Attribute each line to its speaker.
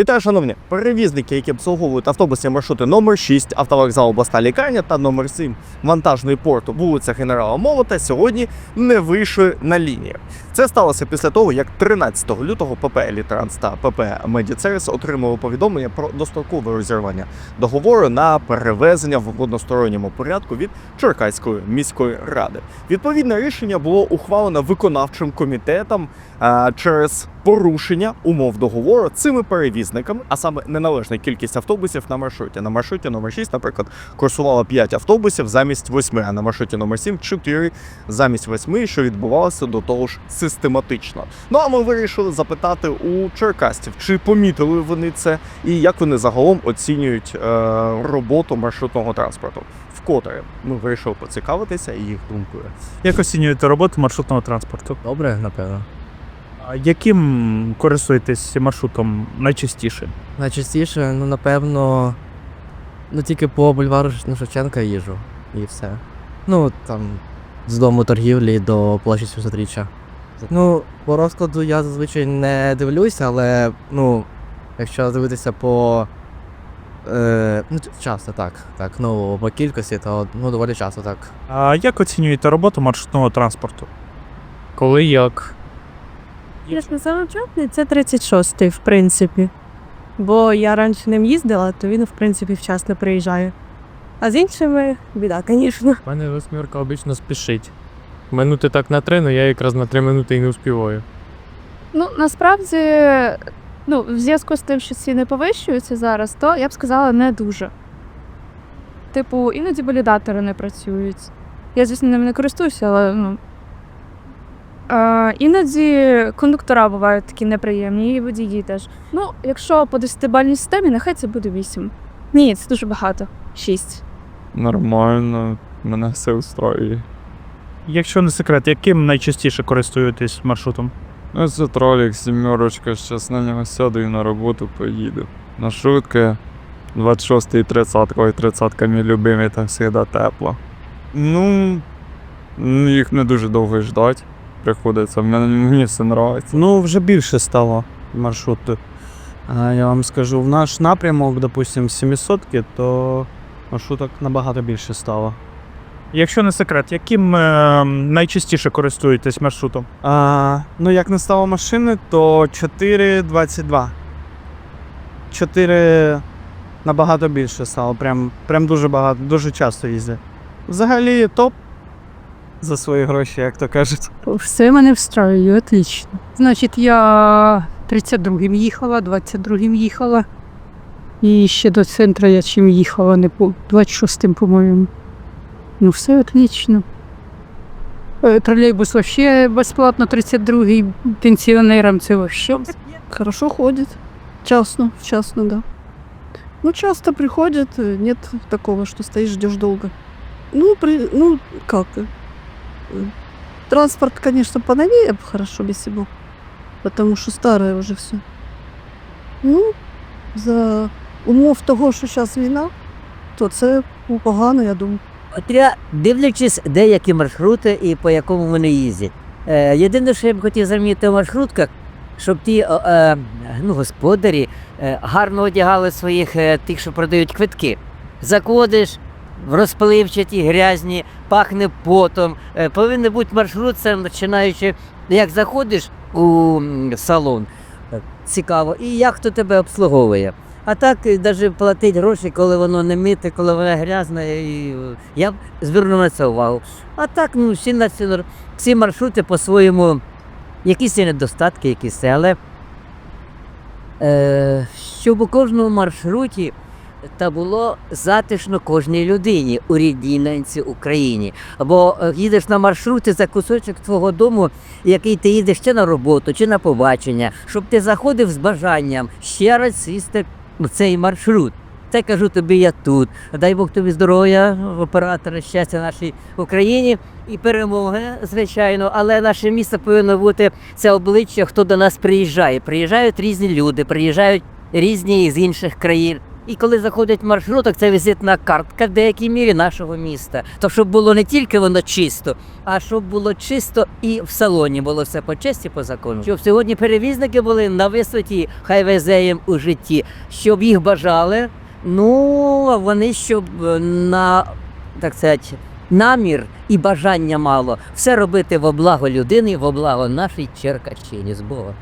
Speaker 1: Вітаю, шановні перевізники, які обслуговують автобусні маршрути номер 6 автовокзал обласна лікарня та номер 7 вантажний порт вулиця Генерала Молота сьогодні не вийшли на лінії. Це сталося після того, як 13 лютого ПП Елітранс та ПП Медіцерс отримали повідомлення про дострокове розірвання договору на перевезення в односторонньому порядку від Черкаської міської ради. Відповідне рішення було ухвалено виконавчим комітетом а, через порушення умов договору цими перевізниками, а саме неналежна кількість автобусів на маршруті. На маршруті номер 6, наприклад, курсувало 5 автобусів замість 8, а на маршруті номер 7 – 4 замість 8, що відбувалося до того ж систематично. Ну а ми вирішили запитати у черкастів, чи помітили вони це, і як вони загалом оцінюють е, роботу маршрутного транспорту. Вкотре ми вирішили поцікавитися їх думкою.
Speaker 2: Як оцінюєте роботу маршрутного транспорту?
Speaker 3: Добре, напевно.
Speaker 2: А яким користуєтесь маршрутом найчастіше?
Speaker 3: Найчастіше, ну, напевно, ну тільки по бульвару Шевченка їжу і все. Ну, там, з дому торгівлі до площі 700-річчя. Ну, по розкладу я зазвичай не дивлюся, але ну, якщо дивитися по. Е, ну, часто так. Так, ну, по кількості, то ну, доволі часто так.
Speaker 2: А як оцінюєте роботу маршрутного транспорту?
Speaker 4: Коли як?
Speaker 5: Чесно, самочетний це 36-й, в принципі. Бо я раніше ним їздила, то він, в принципі, вчасно приїжджає. А з іншими біда, звісно.
Speaker 4: У мене восьмірка обично спішить. Минути так на три, але я якраз на три минути і не успіваю.
Speaker 6: Ну, насправді, ну, в зв'язку з тим, що ціни повищуються зараз, то я б сказала не дуже. Типу, іноді валідатори не працюють. Я, звісно, ними не користуюся, але ну. А, іноді кондуктора бувають такі неприємні, і водії теж. Ну, якщо по 10-бальній системі, нехай це буде 8. Ні, це дуже багато. 6.
Speaker 7: Нормально, мене все устроює.
Speaker 2: Якщо не секрет, яким найчастіше користуєтесь маршрутом?
Speaker 7: Ну, це тролік, сімерочка, щас на нього сяду і на роботу поїду. Маршрутки 26 і 30, ой, 30 мій любимий, там завжди тепло. Ну, їх не дуже довго ждать. Приходиться, мені, мені все подобається.
Speaker 8: Ну, вже більше стало маршруту. А, Я вам скажу, в наш напрямок, допустим, 700 то маршруток набагато більше стало.
Speaker 2: Якщо не секрет, яким е, найчастіше користуєтесь маршрутом?
Speaker 8: А, ну, як не стало машини, то 4,22. 4 набагато більше стало. Прям, прям дуже багато, дуже часто їздять. Взагалі топ за свої гроші, як то кажуть.
Speaker 9: Все мене встраює, отлично. Значить, я 32-м їхала, 22-м їхала. І ще до центру я чим їхала, не по 26-м, по-моєму. Ну, все отлично. Е, Тролейбус вообще безплатно, 32-й пенсіонерам це вообще.
Speaker 10: Хорошо ходит. Частно, вчасно, да. Ну, часто приходят, э, нет такого, что стоишь, ждешь долго. Ну, при, ну, как? э, э, Транспорт, конечно, поновее б хорошо бы если был, потому что старое уже все. Ну, за умов того, що зараз війна, то це погано, я думаю.
Speaker 11: Я, дивлячись деякі маршрути і по якому вони їздять. Е, єдине, що я б хотів замітити в маршрутках, щоб ті е, ну, господарі е, гарно одягали своїх тих, що продають квитки. Заходиш в розпливчаті, грязні, пахне потом. Повинен бути маршрут, це починаючи, як заходиш у салон, цікаво, і як хто тебе обслуговує. А так навіть платить гроші, коли воно не мите, коли воно грязне. І, я б звернув на це увагу. А так, ну, всі, на всі маршрути по-своєму, якісь є недостатки, якісь, але е, щоб у кожному маршруті та було затишно кожній людині у рідній ненці Україні. Бо е, їдеш на маршруті за кусочок твого дому, який ти їдеш чи на роботу, чи на побачення, щоб ти заходив з бажанням ще раз сісти цей маршрут. Це кажу тобі я тут. Дай Бог тобі здоров'я, оператора, щастя нашій Україні і перемоги, звичайно. Але наше місто повинно бути це обличчя, хто до нас приїжджає. Приїжджають різні люди, приїжджають різні з інших країн. І коли заходить маршруток, це візитна картка в деякій мірі нашого міста. То щоб було не тільки воно чисто, а щоб було чисто і в салоні було все по честі, по закону. Щоб сьогодні перевізники були на висоті, хай везе їм у житті, щоб їх бажали. Ну, а вони щоб е, на так сказати, намір і бажання мало все робити во благо людини, во благо нашій Черкащині з Бога.